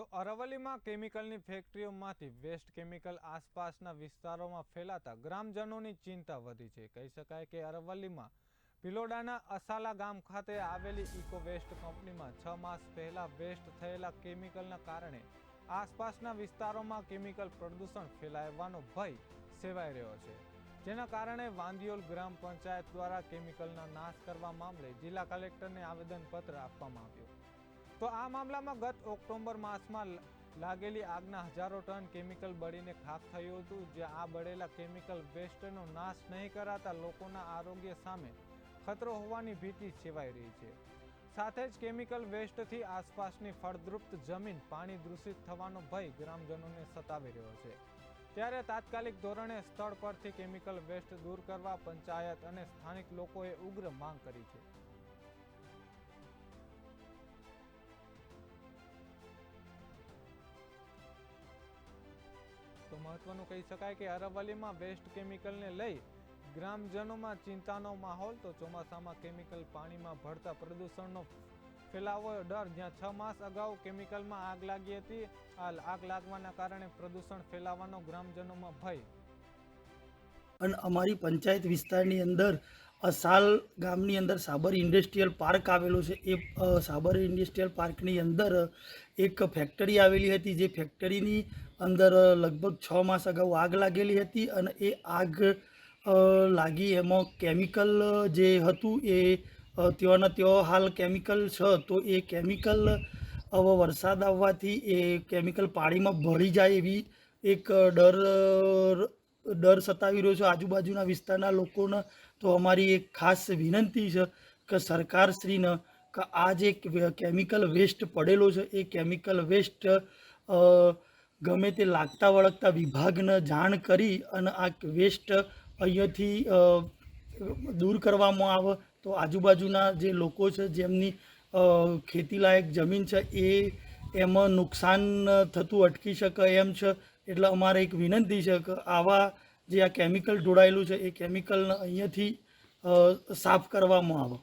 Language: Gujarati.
તો અરવલ્લીમાં કેમિકલની ફેક્ટરીઓમાંથી વેસ્ટ કેમિકલ આસપાસના વિસ્તારોમાં ફેલાતા ગ્રામજનોની ચિંતા વધી છે. કહી શકાય કે અરવલ્લીમાં ભિલોડાના અસાલા ગામ ખાતે આવેલી ઇકો વેસ્ટ કંપનીમાં છ માસ પહેલા વેસ્ટ થયેલા કેમિકલના કારણે આસપાસના વિસ્તારોમાં કેમિકલ પ્રદૂષણ ફેલાવવાનો ભય સેવાઈ રહ્યો છે. જેના કારણે વાંદિયોલ ગ્રામ પંચાયત દ્વારા કેમિકલના નાશ કરવા મામલે જિલ્લા કલેક્ટરને આવેદનપત્ર આપવામાં આવ્યું. તો આ મામલામાં ગત ઓક્ટોબર માસમાં લાગેલી આગના હજારો ટન કેમિકલ બળીને ખાખ થયું હતું, જે આ બળેલા કેમિકલ વેસ્ટનો નાશ નહીં કરાતા લોકોના આરોગ્ય સામે ખતરો હોવાની ભીતિ સેવાઈ રહી છે. સાથે જ કેમિકલ વેસ્ટથી આસપાસની ફળદ્રુપ્ત જમીન પાણી દૂષિત થવાનો ભય ગ્રામજનોને સતાવી રહ્યો છે. ત્યારે તાત્કાલિક ધોરણે સ્થળ પરથી કેમિકલ વેસ્ટ દૂર કરવા પંચાયત અને સ્થાનિક લોકોએ ઉગ્ર માંગ કરી છે. તો મહત્વનું કહી શકાય કે અરવલ્લીમાં વેસ્ટ કેમિકલને લઈ ગ્રામજનોમાં ચિંતાનો માહોલ, તો ચોમાસામાં કેમિકલ પાણીમાં ભળતા પ્રદૂષણનો ફેલાવો ડર. જ્યાં છ માસ અગાઉ કેમિકલમાં આગ લાગી હતી આ આગ લાગવાના કારણે પ્રદૂષણ ફેલાવાનો ગ્રામજનોમાં ભય. અને અમારી પંચાયત વિસ્તારની અંદર અસાલ ગામની અંદર સાબર ઇન્ડસ્ટ્રીયલ પાર્ક આવેલો છે. એ સાબર ઇન્ડસ્ટ્રીયલ પાર્કની અંદર એક ફેક્ટરી આવેલી હતી જે ફેક્ટરીની અંદર લગભગ છ માસ અગાઉ આગ લાગેલી હતી અને એ આગ લાગી એમાં કેમિકલ જે હતું એ ત્યાંના ત્યાં હાલ કેમિકલ છે, તો એ કેમિકલ હવે વરસાદ આવવાથી એ કેમિકલ પાણીમાં ભળી જાય એવી એક ડર ડર સતાવી રહ્યો છે આજુબાજુના વિસ્તારના લોકોને, તો અમારી એક ખાસ વિનંતી છે કે સરકારશ્રીને કે આ જે કેમિકલ વેસ્ટ પડેલો છે, એ કેમિકલ વેસ્ટ ગમે તે લાગતા વળગતા વિભાગને જાણ કરી અને આ વેસ્ટ અહીંયાથી દૂર કરવામાં આવે, તો આજુબાજુના જે લોકો છે જેમની ખેતીલાયક જમીન છે એ એમાં નુકસાન થતું અટકી શકે એમ છે, એટલે અમારે એક વિનંતી છે કે આવા જે આ કેમિકલ ઢોળાયેલું છે, એ કેમિકલને અહીંયાથી સાફ કરવામાં આવે.